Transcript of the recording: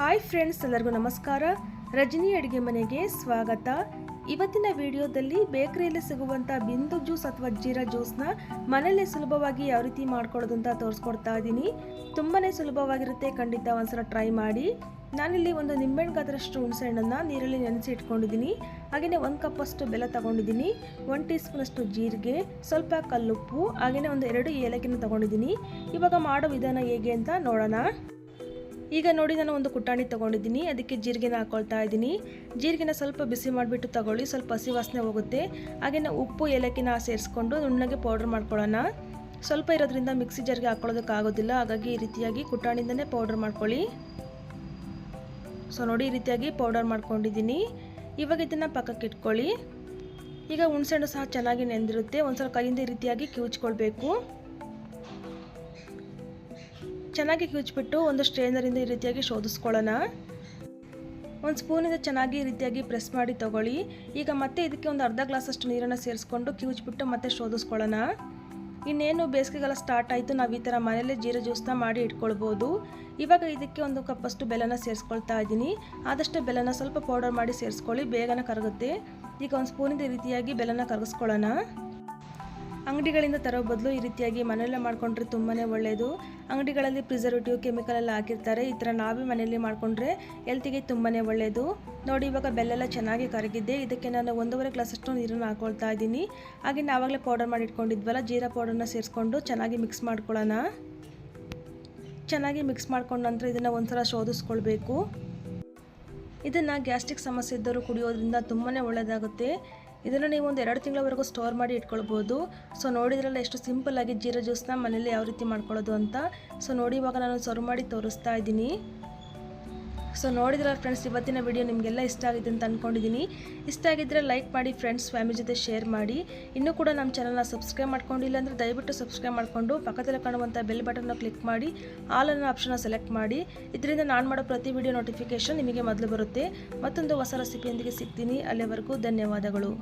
Hi friends, ಎಲ್ಲರಿಗೂ ನಮಸ್ಕಾರ. ರಜನಿ ಅಡುಗೆ ಮನೆಗೆ ಸ್ವಾಗತ. ಇವತ್ತಿನ ವಿಡಿಯೋದಲ್ಲಿ ಬೇಕರಿಯಲ್ಲಿ ಸಿಗುವಂಥ ಬಿಂದು ಜ್ಯೂಸ್ ಅಥವಾ ಜೀರಾ ಜ್ಯೂಸ್ನ ಮನೆಯಲ್ಲೇ ಸುಲಭವಾಗಿ ಯಾವ ರೀತಿ ಮಾಡ್ಕೊಳ್ಳೋದು ಅಂತ ತೋರಿಸ್ಕೊಡ್ತಾ ಇದ್ದೀನಿ ತುಂಬಾ ಸುಲಭವಾಗಿರುತ್ತೆ, ಖಂಡಿತ ಒಂದ್ಸಲ ಟ್ರೈ ಮಾಡಿ. ನಾನಿಲ್ಲಿ ಒಂದು ನಿಂಬೆಹಣ್ಣು ಗಾತ್ರಷ್ಟು ಹುಣಸೆಹಣ್ಣನ್ನು ನೀರಲ್ಲಿ ನೆನೆಸಿ ಇಟ್ಕೊಂಡಿದ್ದೀನಿ ಹಾಗೆಯೇ ಒಂದು ಕಪ್ಪಷ್ಟು ಬೆಲ್ಲ ತಗೊಂಡಿದ್ದೀನಿ ಒನ್ ಟೀ ಸ್ಪೂನಷ್ಟು ಜೀರಿಗೆ, ಸ್ವಲ್ಪ ಕಲ್ಲುಪ್ಪು ಹಾಗೆಯೇ ಒಂದು ಎರಡು ಏಲಕ್ಕಿನ ತಗೊಂಡಿದ್ದೀನಿ ಇವಾಗ ಮಾಡೋ ವಿಧಾನ ಹೇಗೆ ಅಂತ ನೋಡೋಣ. ಈಗ ನೋಡಿ ನಾನು ಒಂದು ಕುಟಾಣಿ ತೊಗೊಂಡಿದ್ದೀನಿ. ಅದಕ್ಕೆ ಜೀರಿಗೆನ ಹಾಕೊಳ್ತಾ ಇದ್ದೀನಿ. ಜೀರಿಗೆನ ಸ್ವಲ್ಪ ಬಿಸಿ ಮಾಡಿಬಿಟ್ಟು ತಗೊಳ್ಳಿ. ಸ್ವಲ್ಪ ಹಸಿ ವಾಸನೆ ಹೋಗುತ್ತೆ. ಹಾಗೆನ ಉಪ್ಪು, ಏಲಕ್ಕಿನ ಸೇರಿಸ್ಕೊಂಡು ನುಣ್ಣಗೆ ಪೌಡ್ರ್ ಮಾಡ್ಕೊಳ್ಳೋಣ. ಸ್ವಲ್ಪ ಇರೋದ್ರಿಂದ ಮಿಕ್ಸಿ ಜಾರ್ಗೆ ಹಾಕ್ಕೊಳ್ಳೋದಕ್ಕಾಗೋದಿಲ್ಲ ಹಾಗಾಗಿ ಈ ರೀತಿಯಾಗಿ ಕುಟ್ಟಾಣಿಂದನೇ ಪೌಡ್ರ್ ಮಾಡ್ಕೊಳ್ಳಿ. ಸೊ ನೋಡಿ ಈ ರೀತಿಯಾಗಿ ಪೌಡರ್ ಮಾಡ್ಕೊಂಡಿದ್ದೀನಿ. ಇವಾಗ ಇದನ್ನು ಪಕ್ಕಕ್ಕೆ ಇಟ್ಕೊಳ್ಳಿ. ಈಗ ಹುಣಸೆಹಣ್ಣು ಸಹ ಚೆನ್ನಾಗಿ ನೆಂದಿರುತ್ತೆ. ಒಂದು ಸ್ವಲ್ಪ ಕೈಯಿಂದ ಈ ರೀತಿಯಾಗಿ ಕಿವುಚ್ಕೊಳ್ಬೇಕು. ಚೆನ್ನಾಗಿ ಕಿವುಚ್ಬಿಟ್ಟು ಒಂದು ಸ್ಟ್ರೇನರಿಂದ ಈ ರೀತಿಯಾಗಿ ಶೋಧಿಸ್ಕೊಳ್ಳೋಣ. ಒಂದು ಸ್ಪೂನಿಂದ ಚೆನ್ನಾಗಿ ಈ ರೀತಿಯಾಗಿ ಪ್ರೆಸ್ ಮಾಡಿ ತಗೊಳ್ಳಿ. ಈಗ ಮತ್ತೆ ಇದಕ್ಕೆ ಒಂದು ಅರ್ಧ ಗ್ಲಾಸಷ್ಟು ನೀರನ್ನು ಸೇರಿಸ್ಕೊಂಡು ಕಿವುಚ್ಬಿಟ್ಟು ಮತ್ತೆ ಶೋಧಿಸ್ಕೊಳ್ಳೋಣ. ಇನ್ನೇನು ಬೇಸಿಗೆಗಾಲ ಸ್ಟಾರ್ಟ್ ಆಯಿತು, ನಾವು ಈ ಥರ ಮನೆಯಲ್ಲೇ ಜೀರ ಜ್ಯೂಸ್ನ ಮಾಡಿ ಇಟ್ಕೊಳ್ಬೋದು. ಇವಾಗ ಇದಕ್ಕೆ ಒಂದು ಕಪ್ಪಷ್ಟು ಬೆಲ್ಲನ ಸೇರಿಸ್ಕೊಳ್ತಾ ಇದ್ದೀನಿ ಆದಷ್ಟು ಬೆಲ್ಲನ ಸ್ವಲ್ಪ ಪೌಡರ್ ಮಾಡಿ ಸೇರಿಸ್ಕೊಳ್ಳಿ, ಬೇಗನೆ ಕರಗುತ್ತೆ. ಈಗ ಒಂದು ಸ್ಪೂನಿಂದ ಈ ರೀತಿಯಾಗಿ ಬೆಲ್ಲನ ಕರಗಿಸ್ಕೊಳ್ಳೋಣ. ಅಂಗಡಿಗಳಿಂದ ತರೋ ಬದಲು ಈ ರೀತಿಯಾಗಿ ಮನೆಯಲ್ಲೇ ಮಾಡಿಕೊಂಡ್ರೆ ತುಂಬಾ ಒಳ್ಳೆಯದು ಅಂಗಡಿಗಳಲ್ಲಿ ಪ್ರಿಸರ್ವೇಟಿವ್ ಕೆಮಿಕಲ್ ಎಲ್ಲ ಹಾಕಿರ್ತಾರೆ. ಈ ಥರ ನಾವೇ ಮನೆಯಲ್ಲಿ ಮಾಡಿಕೊಂಡ್ರೆ ಹೆಲ್ತಿಗೆ ತುಂಬಾ ಒಳ್ಳೆಯದು ನೋಡಿ, ಇವಾಗ ಬೆಲ್ಲೆಲ್ಲ ಚೆನ್ನಾಗಿ ಕರಗಿದೆ. ಇದಕ್ಕೆ ನಾನು ಒಂದೂವರೆ ಗ್ಲಾಸಷ್ಟು ನೀರನ್ನು ಹಾಕೊಳ್ತಾ ಇದ್ದೀನಿ. ಹಾಗೆ ನಾವಾಗಲೇ ಪೌಡರ್ ಮಾಡಿ ಇಟ್ಕೊಂಡಿದ್ವಲ್ಲ, ಜೀರಾ ಪೌಡರ್ನ ಸೇರಿಸ್ಕೊಂಡು ಚೆನ್ನಾಗಿ ಮಿಕ್ಸ್ ಮಾಡ್ಕೊಳ್ಳೋಣ. ಚೆನ್ನಾಗಿ ಮಿಕ್ಸ್ ಮಾಡ್ಕೊಂಡ ನಂತರ ಇದನ್ನು ಒಂದ್ಸಲ ಶೋಧಿಸ್ಕೊಳ್ಬೇಕು. ಇದನ್ನು ಗ್ಯಾಸ್ಟ್ರಿಕ್ ಸಮಸ್ಯೆ ಇದ್ದರೂ ಕುಡಿಯೋದ್ರಿಂದ ತುಂಬಾ ಒಳ್ಳೆಯದಾಗುತ್ತೆ ಇದನ್ನು ನೀವು ಒಂದು ಎರಡು ತಿಂಗಳವರೆಗೂ ಸ್ಟೋರ್ ಮಾಡಿ ಇಟ್ಕೊಳ್ಬೋದು. ಸೊ ನೋಡಿದ್ರಲ್ಲ ಎಷ್ಟು ಸಿಂಪಲ್ ಆಗಿ ಜೀರಾ ಜ್ಯೂಸ್ನ ಮನೇಲಿ ಯಾವ ರೀತಿ ಮಾಡ್ಕೊಳ್ಳೋದು ಅಂತ. ಸೊ ನೋಡಿ ಇವಾಗ ನಾನು ಸರ್ವ್ ಮಾಡಿ ತೋರಿಸ್ತಾ ಇದ್ದೀನಿ. ಸೊ ನೋಡಿದ್ರಲ್ಲ ಫ್ರೆಂಡ್ಸ್ ಇವತ್ತಿನ ವಿಡಿಯೋ ನಿಮಗೆಲ್ಲ ಇಷ್ಟ ಆಗಿದೆ ಅಂತ ಅಂದ್ಕೊಂಡಿದ್ದೀನಿ ಇಷ್ಟ ಆಗಿದ್ದರೆ ಲೈಕ್ ಮಾಡಿ ಫ್ರೆಂಡ್ಸ್ ಫ್ಯಾಮಿಲಿ ಜೊತೆ ಶೇರ್ ಮಾಡಿ. ಇನ್ನೂ ಕೂಡ ನಮ್ಮ ಚಾನಲ್ನ ಸಬ್ಸ್ಕ್ರೈಬ್ ಮಾಡ್ಕೊಂಡಿಲ್ಲ ಅಂದರೆ ದಯವಿಟ್ಟು ಸಬ್ಸ್ಕ್ರೈಬ್ ಮಾಡಿಕೊಂಡು ಪಕ್ಕದಲ್ಲಿ ಕಾಣುವಂಥ ಬೆಲ್ ಬಟನ್ನ ಕ್ಲಿಕ್ ಮಾಡಿ ಆಲ್ ಅನ್ನೋ ಆಪ್ಷನ್ನ ಸೆಲೆಕ್ಟ್ ಮಾಡಿ. ಇದರಿಂದ ನಾನು ಮಾಡೋ ಪ್ರತಿ ವಿಡಿಯೋ ನೋಟಿಫಿಕೇಷನ್ ನಿಮಗೆ ಮೊದಲು ಬರುತ್ತೆ. ಮತ್ತೊಂದು ಹೊಸ ರೆಸಿಪಿಯೊಂದಿಗೆ ಸಿಗ್ತೀನಿ. ಅಲ್ಲಿವರೆಗೂ ಧನ್ಯವಾದಗಳು.